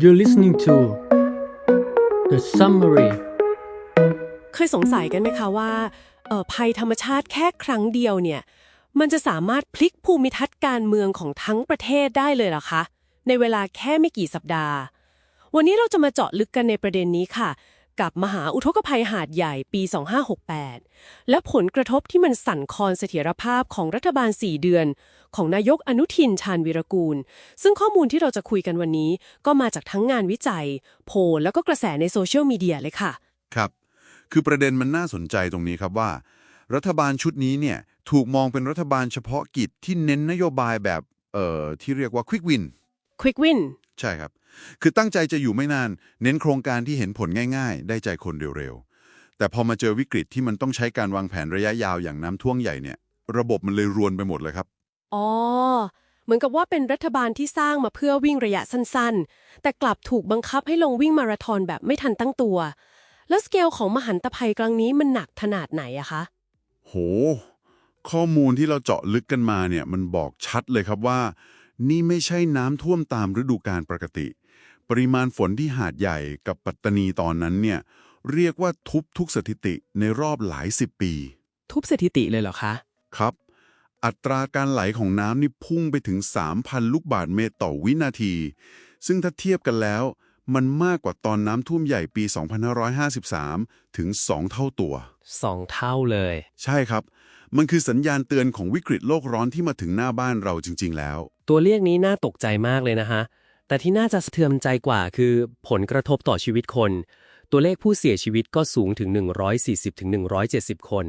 You're listening to The Summary เคยสงสัยกันไหมคะว่าเอ่อภัยธรรมชาติแค่ครั้งเดียวเนี่ย มันจะสามารถพลิกภูมิทัศน์การเมืองของทั้งประเทศได้เลยเหรอคะ ในเวลาแค่ไม่กี่สัปดาห์ วันนี้เราจะมาเจาะลึกกันในประเด็นนี้ค่ะ กับมหาอุทกภัยหาดใหญ่ปี 2568 และผลกระทบที่มันสั่นคลอนเสถียรภาพของรัฐบาล 4 เดือน ของนายกอนุทินชาญวีรกูล ซึ่งข้อมูลที่เราจะคุยกันวันนี้ ก็มาจากทั้งงานวิจัย โพลแล้วก็กระแสในโซเชียลมีเดียเลยค่ะ ครับ คือประเด็นมันน่าสนใจตรงนี้ครับว่า รัฐบาลชุดนี้เนี่ยถูกมองเป็นรัฐบาลเฉพาะกิจที่เน้นนโยบายแบบเอ่อที่เรียกว่า Quick Win Quick Win ใช่ครับ คือตั้งใจจะอยู่ไม่นาน เน้นโครงการที่เห็นผลง่ายๆ ได้ใจคนเร็วๆ แต่พอมาเจอวิกฤตที่มันต้องใช้การวางแผนระยะยาวอย่างน้ำท่วมใหญ่เนี่ย ระบบมันเลยรวนไปหมดเลยครับ อ๋อ เหมือนกับว่าเป็นรัฐบาลที่สร้างมาเพื่อวิ่งระยะสั้นๆ แต่กลับถูกบังคับให้ลงวิ่งมาราธอนแบบไม่ทันตั้งตัว แล้วสเกลของมหันตภัยครั้งนี้มันหนักขนาดไหนอะคะ โห ข้อมูลที่เราเจาะลึกกันมาเนี่ยมันบอกชัดเลยครับว่า นี่ไม่ใช่น้ำท่วมตามฤดูกาลปกติ ปริมาณฝนที่หาดใหญ่กับปัตตานีตอนนั้นเนี่ย เรียกว่าทุบทุกสถิติในรอบหลายสิบปี ทุบสถิติเลยเหรอคะ ครับ อัตราการไหลของน้ำนี่พุ่งไปถึง 3,000 ลูกบาศก์เมตรต่อวินาที ซึ่งถ้าเทียบกันแล้ว มันมากกว่าตอนน้ำท่วมใหญ่ปี 2553 ถึง 2 เท่าตัวสองเท่าเลย ใช่ครับ มันคือสัญญาณเตือนของวิกฤตโลกร้อนที่มาถึงหน้าบ้านเราจริง ๆ แล้ว ตัวเลขนี้น่าตกใจมากเลยนะฮะ แต่ที่น่าจะสะเทือนใจกว่าคือผลกระทบต่อชีวิตคน ตัวเลขผู้เสียชีวิตก็สูงถึง 140ถึง170 คน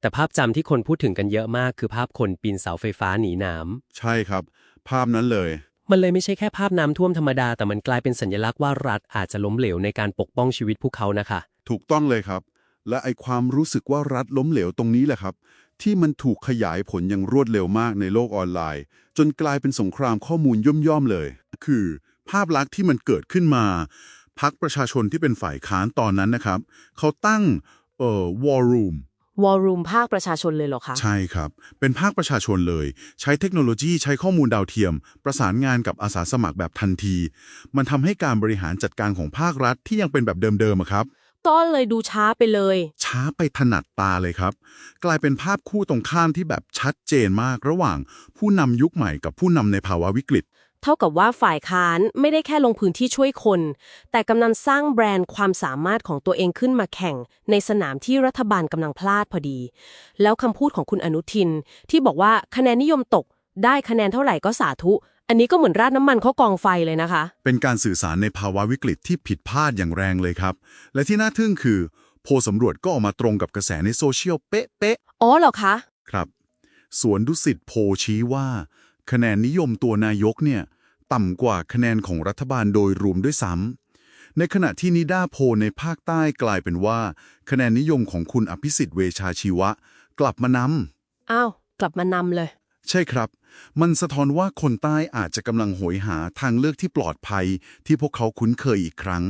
แต่ภาพจำที่คนพูดถึงกันเยอะมากคือภาพคนปีนเสาไฟฟ้าหนีน้ใช่ครับ ภาพนั้นเลยำมันเลยไม่ใช่แค่ภาพน้ำท่วมธรรมดา แต่มันกลายเป็นสัญลักษณ์ว่ารัฐอาจจะล้มเหลวในการปกป้องชีวิตพวกเขานะคะ ถูกต้องเลยครับ และไอความรู้สึกว่ารัฐล้มเหลวตรงนี้แหละครับ ที่มันถูกขยายผลอย่างรวดเร็วมากในโลกออนไลน์ จนกลายเป็นสงครามข้อมูลย่อมๆเลย คือ ภาพลักษณ์ที่มันเกิดขึ้นมาพักประชาชนที่เป็นฝ่ายค้านตอนนั้นนะครับ เขาตั้งเอ่อ war room วอลลุ่มภาคประชาชนเลยเหรอคะ ใช่ครับ เป็นภาคประชาชนเลย ใช้เทคโนโลยีใช้ข้อมูลดาวเทียม ประสานงานกับอาสาสมัครแบบทันที มันทำให้การบริหารจัดการของภาครัฐที่ยังเป็นแบบเดิมๆอะครับ ต้นเลยดูช้าไปเลย ช้าไปถนัดตาเลยครับ กลายเป็นภาพคู่ตรงข้ามที่แบบชัดเจนมากระหว่าง ผู้นำยุคใหม่กับผู้นำในภาวะวิกฤต เท่ากับว่าฝ่ายค้านไม่ได้แค่ลงพื้นที่ช่วยคน แต่กำลังสร้างแบรนด์ความสามารถของตัวเองขึ้นมาแข่ง ในสนามที่รัฐบาลกำลังพลาดพอดี แล้วคำพูดของคุณอนุทินที่บอกว่าคะแนนนิยมตกได้คะแนนเท่าไหร่ก็สาธุ อันนี้ก็เหมือนราดน้ำมันเข้ากองไฟเลยนะคะ เป็นการสื่อสารในภาวะวิกฤตที่ผิดพลาดอย่างแรงเลยครับ และที่น่าทึ่งคือ โพลสำรวจก็ออกมาตรงกับกระแสในโซเชียลเป๊ะๆอ๋อเหรอคะครับ สวนดุสิตโพลชี้ว่า คะแนนนิยมตัวนายกเนี่ยต่ำกว่าคะแนนของรัฐบาลโดยรวมด้วยซ้ำในขณะที่นิด้าโพลในภาคใต้กลายเป็นว่า คะแนนนิยมของคุณอภิสิทธิ์เวชาชีวะ กลับมานอ้าว กลับมานำเลยำ ใช่ครับ มันสะท้อนว่าคนใต้อาจจะกำลังโหยหาทางเลือกที่ปลอดภัย ที่พวกเขาคุ้นเคยอีกครั้ง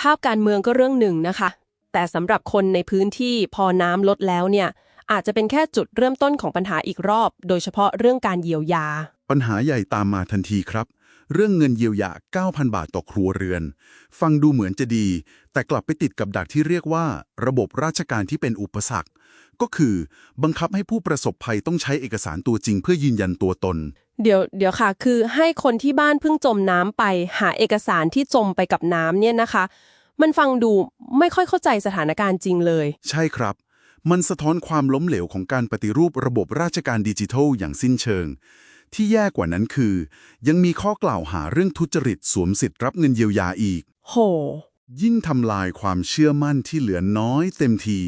ภาพการเมืองก็เรื่องหนึ่งนะคะ แต่สำหรับคนในพื้นที่พอน้ำลดแล้วเนี่ย อาจจะเป็นแค่จุดเริ่มต้นของปัญหาอีกรอบ โดยเฉพาะเรื่องการเยียวยา ปัญหาใหญ่ตามมาทันทีครับ เรื่องเงินเยียวยา 9,000 บาทต่อครัวเรือน ฟังดูเหมือนจะดี แต่กลับไปติดกับดักที่เรียกว่า ระบบราชการที่เป็นอุปสรรค ก็คือบังคับให้ผู้ประสบภัยต้องใช้เอกสารตัวจริงเพื่อยืนยันตัวตน เดี๋ยวเดี๋ยวค่ะ คือให้คนที่บ้านเพิ่งจมน้ำไป หาเอกสารที่จมไปกับน้ำเนี่ยนะคะ มันฟังดูไม่ค่อยเข้าใจสถานการณ์จริงเลย ใช่ครับ มันสะท้อนความล้มเหลวของการปฏิรูประบบราชการดิจิทัลอย่างสิ้นเชิง ที่แย่กว่านั้นคือ ยังมีข้อกล่าวหาเรื่องทุจริตสวมสิทธิ์รับเงินเยียวยาอีก โห ยิ่งทำลายความเชื่อมั่นที่เหลือน้อยเต็มที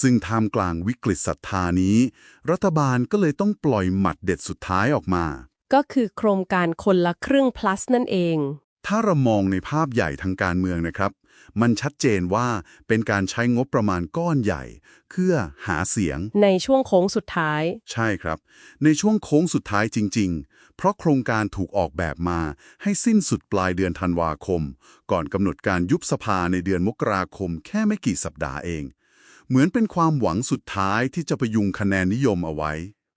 ซึ่งท่ามกลางวิกฤตศรัทธานี้ รัฐบาลก็เลยต้องปล่อยหมัดเด็ดสุดท้ายออกมา ก็คือโครงการคนละครึ่ง plus นั่นเอง ถ้าเรามองในภาพใหญ่ทางการเมืองนะครับ มันชัดเจนว่าเป็นการใช้งบประมาณก้อนใหญ่ เพื่อหาเสียง ในช่วงโค้งสุดท้าย ใช่ครับ ในช่วงโค้งสุดท้ายจริง ๆ เพราะโครงการถูกออกแบบมา ให้สิ้นสุดปลายเดือนธันวาคม ก่อนกำหนดการยุบสภาในเดือนมกราคม แค่ไม่กี่สัปดาห์เอง เหมือนเป็นความหวังสุดท้ายที่จะพยุงคะแนนนิยมเอาไว้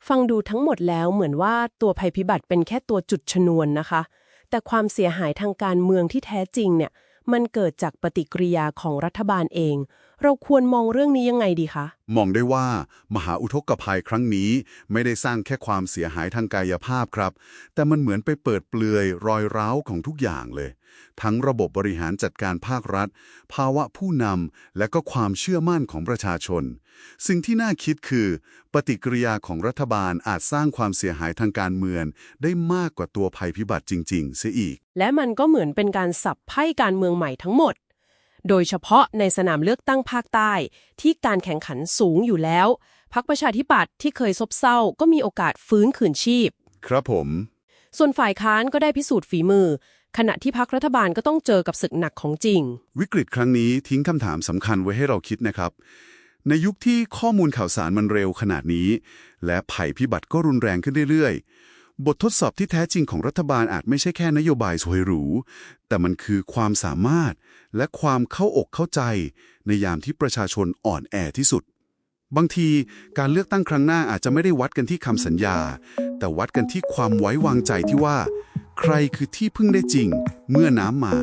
ฟังดูทั้งหมดแล้วเหมือนว่าตัวภัยพิบัติเป็นแค่ตัวจุดชนวนนะคะ แต่ความเสียหายทางการเมืองที่แท้จริงเนี่ยมันเกิดจากปฏิกิริยาของรัฐบาลเอง เราควรมองเรื่องนี้ยังไงดีคะ มองได้ว่ามหาอุทกภัยครั้งนี้ ไม่ได้สร้างแค่ความเสียหายทางกายภาพครับ แต่มันเหมือนไปเปิดเปลือยรอยร้าวของทุกอย่างเลย ทั้งระบบบริหารจัดการภาครัฐ ภาวะผู้นำ และก็ความเชื่อมั่นของประชาชน สิ่งที่น่าคิดคือ ปฏิกิริยาของรัฐบาลอาจสร้างความเสียหายทางการเมือง ได้มากกว่าตัวภัยพิบัติจริง ๆ เสียอีก และมันก็เหมือนเป็นการสับไพ่การเมืองใหม่ทั้งหมด โดยเฉพาะในสนามเลือกตั้งภาคใต้ ที่การแข่งขันสูงอยู่แล้วพักประชาธิปัตย์ที่เคยซบเซาก็มีโอกาสฟื้นคืนชีพ ครับผม ส่วนฝ่ายค้านก็ได้พิสูจน์ฝีมือ ขณะที่พักรัฐบาลก็ต้องเจอกับศึกหนักของจริง วิกฤตครั้งนี้ทิ้งคำถามสำคัญไว้ให้เราคิดนะครับ ในยุคที่ข้อมูลข่าวสารมันเร็วขนาดนี้ และภัยพิบัติก็รุนแรงขึ้นเรื่อยๆ บททดสอบที่แท้จริงของรัฐบาลอาจไม่ใช่แค่นโยบายสวยหรู แต่มันคือความสามารถ และความเข้าอกเข้าใจ ในยามที่ประชาชนอ่อนแอที่สุดบางทีการเลือกตั้งครั้งหน้าอาจจะไม่ได้วัดกันที่คำสัญญา แต่วัดกันที่ความไว้วางใจที่ว่า ใครคือที่พึ่งได้จริง เมื่อน้ำมา